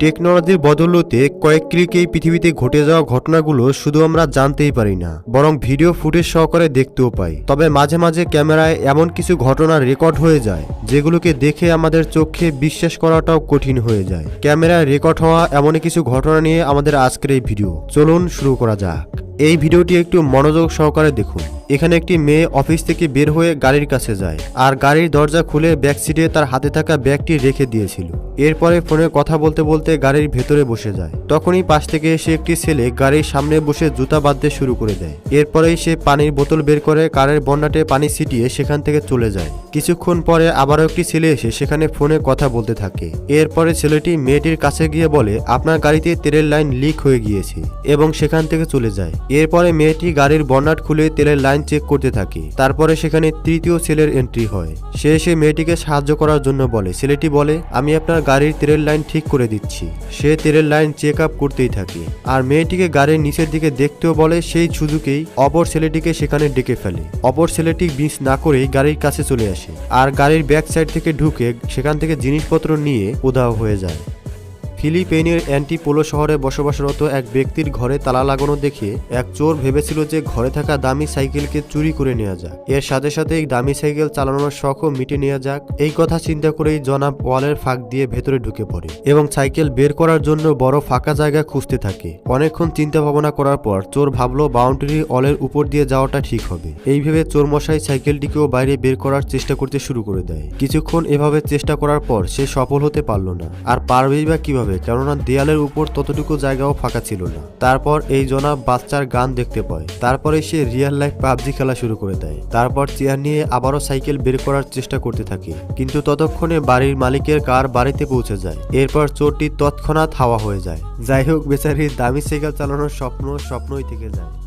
টেকনোলজির বদৌলতে কয়েক ক্লিকেই পৃথিবীতে ঘটে যাওয়া ঘটনাগুলো শুধু আমরা জানতেই পারি না, বরং ভিডিও ফুটেজ সহকারে দেখতেও পাই। তবে মাঝে মাঝে ক্যামেরায় এমন কিছু ঘটনা রেকর্ড হয়ে যায়, যেগুলোকে দেখে আমাদের চোখে বিশ্বাস করাটাও কঠিন হয়ে যায়। ক্যামেরায় রেকর্ড হওয়া এমন কিছু ঘটনা নিয়ে আমাদের আজকের এই ভিডিও। চলুন শুরু করা যাক। এই ভিডিওটি একটু মনোযোগ সহকারে দেখুন। এখানে একটি মেয়ে অফিস থেকে বের হয়ে গাড়ির কাছে যায় আর গাড়ির দরজা খুলে ব্যাক সিটে তার হাতে থাকা ব্যাগটি রেখে দিয়েছিল। এরপরে ফোনে কথা বলতে বলতে গাড়ির ভেতরে বসে যায়। তখনই পাশ থেকে এসে একটি ছেলে গাড়ির সামনে বসে জুতা বাঁধতে শুরু করে দেয়। এরপরেই সে পানির বোতল বের করে কারের বন্যাটে পানি ছিটিয়ে সেখান থেকে চলে যায়। কিছুক্ষণ পরে আবারও একটি ছেলে এসে সেখানে ফোনে কথা বলতে থাকে। এরপরে ছেলেটি মেয়েটির কাছে গিয়ে বলে, আপনার গাড়িতে তেলের লাইন লিক হয়ে গিয়েছে, এবং সেখান থেকে চলে যায়। এরপরে মেয়েটি গাড়ির বর্নাট খুলে তেলের লাইন চেক করতে থাকে। তারপরে সেখানে তৃতীয় ছেলের এন্ট্রি হয়। সে এসে মেয়েটিকে সাহায্য করার জন্য বলে, ছেলেটি বলে, আমি আপনার গাড়ির তেলের লাইন ঠিক করে দিচ্ছি। সে তেলের লাইন চেক আপ করতেই থাকে। আর মেয়েটিকে গাড়ির নিচের দিকে দেখতেও বলে, সেই সুযোগেই অপর ছেলেটিকে সেখানে ডেকে ফেলে। অপর ছেলেটি মিস না করেই গাড়ির কাছে চলে আসে। আর গাড়ির ব্যাক সাইড থেকে ঢুকে সেখান থেকে জিনিসপত্র নিয়ে উধাও হয়ে যায়। ফিলিপাইনের অ্যান্টি পোলো শহরে বসবাসরত এক ব্যক্তির ঘরে তালা লাগানো দেখে এক চোর ভেবেছিল যে ঘরে থাকা দামি সাইকেলকে চুরি করে নেওয়া যাক। এর সাথে সাথে এই দামি সাইকেল চালানোর শখও মিটে নেওয়া যাক। এই কথা চিন্তা করেই জনাব ওয়ালের ফাঁক দিয়ে ভেতরে ঢুকে পড়ে এবং সাইকেল বের করার জন্য বড় ফাঁকা জায়গা খুঁজতে থাকে। অনেকক্ষণ চিন্তা ভাবনা করার পর চোর ভাবলো, বাউন্ডারি অলের উপর দিয়ে যাওয়াটা ঠিক হবে। এই ভেবে চোর মশাই সাইকেলটিকেও বাইরে বের করার চেষ্টা করতে শুরু করে দেয়। কিছুক্ষণ এভাবে চেষ্টা করার পর সে সফল হতে পারল না। আর পারবেই বা কীভাবে? কেননা দেয়ালের উপর ততটুকু জায়গাও ফাঁকা ছিল না। তারপর এই জনাব বাচ্চার গান দেখতে পায়। তারপরে সে রিয়েল লাইফ পাবজি খেলা শুরু করে দেয়। তারপর চেয়ার নিয়ে আবারও সাইকেল বের করার চেষ্টা করতে থাকে। কিন্তু ততক্ষণে বাড়ির মালিকের কার বাড়িতে পৌঁছে যায়। এরপর চোরটি তৎক্ষণাৎ হাওয়া হয়ে যায়। যাই হোক, বেচারির দামি সাইকেল চালানোর স্বপ্ন স্বপ্নই থেকে যায়।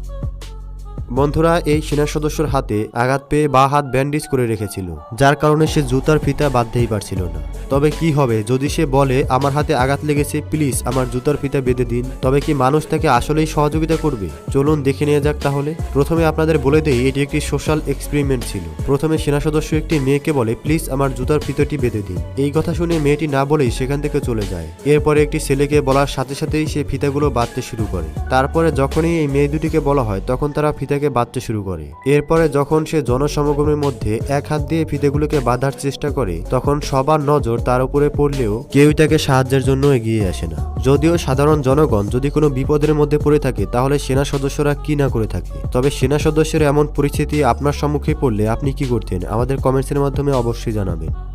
বন্ধুরা, এই সেনা সদস্যর হাতে আঘাত পেয়ে বা হাত ব্যান্ডেজ করে রেখেছিল, যার কারণে সে জুতার ফিতা বাঁধতেই পারছিল না। তবে কি হবে, যদি সে বলে, আমার হাতে আঘাত লেগেছে, প্লিজ আমার জুতার ফিতা বেঁধে দিন, তবে কি মানুষ তাকে আসলেই সহযোগিতা করবে? চলুন দেখে নিয়ে যাক তাহলে। প্রথমে আপনাদের বলে দেই, এটি একটি সোশ্যাল এক্সপেরিমেন্ট ছিল। প্রথমে সেনা সদস্য একটি মেয়েকে বলে, প্লিজ আমার জুতার ফিতাটি বেঁধে দিন। এই কথা শুনে মেয়েটি না বলেই সেখান থেকে চলে যায়। এরপরে একটি ছেলেকে বলার সাথে সাথেই সে ফিতাগুলো বাঁধতে শুরু করে। তারপরে যখনই এই মেয়ে দুটিকে বলা হয়, তখন তারা ফিতাকে বাঁধতে শুরু করে। এরপরে যখন সে জনসমাগমের মধ্যে এক হাত দিয়ে ফিতেগুলোকে বাঁধার চেষ্টা করে, তখন সবার নজর তার উপরে পড়লেও কেউই তাকে সাহায্যের জন্য এগিয়ে আসে না। যদিও সাধারণ জনগণ যদি কোনো বিপদের মধ্যে পড়ে থাকে, তাহলে সেনা সদস্যরা কি না করে থাকে? তবে সেনা সদস্যের এমন পরিস্থিতি আপনার সম্মুখে পড়লে আপনি কি করতেন? আমাদের কমেন্টসের মাধ্যমে অবশ্যই জানাবেন।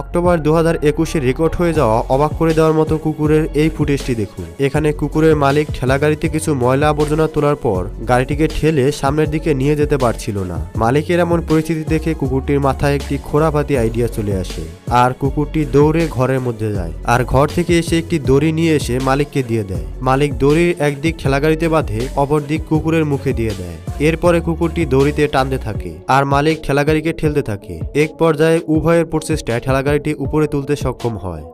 অক্টোবর দু হাজার একুশে রেকর্ড হয়ে যাওয়া অবাক করে দেওয়ার মতো কুকুরের এই ফুটেজটি দেখুন। এখানে কুকুরের মালিক ঠেলা গাড়িতে কিছু ময়লা আবর্জনা তোলার পর গাড়িটিকে ঠেলে সামনের দিকে নিয়ে যেতে পারছিল না। মালিকের এমন পরিস্থিতি দেখে কুকুরটির মাথায় একটি খোরাপাতি আইডিয়া চলে আসে আর কুকুরটি দৌড়ে ঘরের মধ্যে যায় আর ঘর থেকে এসে একটি দড়ি নিয়ে এসে মালিককে দিয়ে দেয়। মালিক দড়ির একদিক ঠেলা গাড়িতে বাঁধে অপর দিক কুকুরের মুখে দিয়ে দেয়। এরপরে কুকুরটি দড়িতে টানতে থাকে আর মালিক ঠেলাগাড়িকে ঠেলতে থাকে। এক পর্যায়ে উভয়ের প্রচেষ্টায় ঠেলাগাড়িটি উপরে তুলতে সক্ষম হয়।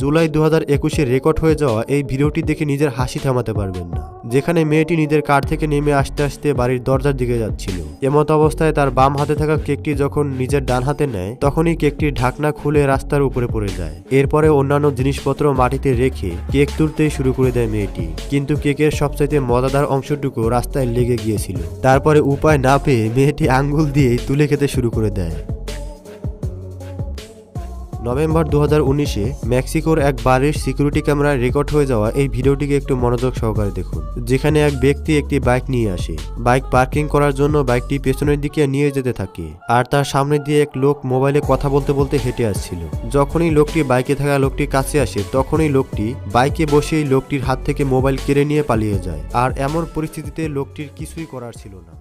জুলাই দু হাজার একুশে রেকর্ড হয়ে যাওয়া এই ভিডিওটি দেখে নিজের হাসি থামাতে পারবেন না। যেখানে মেয়েটি নিজের কার থেকে নেমে আসতে আসতে বাড়ির দরজার দিকে যাচ্ছিল। এমত অবস্থায় তার বাম হাতে থাকা কেকটি যখন নিজের ডান হাতে নেয়, তখনই কেকটির ঢাকনা খুলে রাস্তার উপরে পড়ে যায়। এরপরে অন্যান্য জিনিসপত্র মাটিতে রেখে কেক তুলতেই শুরু করে দেয় মেয়েটি। কিন্তু কেকের সবচাইতে মজাদার অংশটুকু রাস্তায় লেগে গিয়েছিল। তারপরে উপায় না পেয়ে মেয়েটি আঙ্গুল দিয়েই তুলে খেতে শুরু করে দেয়। নভেম্বর দু উনিশে মেক্সিকোর এক বাড়ির সিকিউরিটি ক্যামেরায় রেকর্ড হয়ে যাওয়া এই ভিডিওটিকে একটু মনোযোগ সহকারে দেখুন, যেখানে এক ব্যক্তি একটি বাইক নিয়ে আসে। বাইক পার্কিং করার জন্য বাইকটি পেছনের দিকে নিয়ে যেতে থাকে আর তার সামনে দিয়ে এক লোক মোবাইলে কথা বলতে বলতে হেঁটে আসছিল। যখনই লোকটি বাইকে থাকা লোকটির কাছে আসে, তখনই লোকটি বাইকে বসেই লোকটির হাত থেকে মোবাইল কেড়ে নিয়ে পালিয়ে যায়। আর এমন পরিস্থিতিতে লোকটির কিছুই করার ছিল না।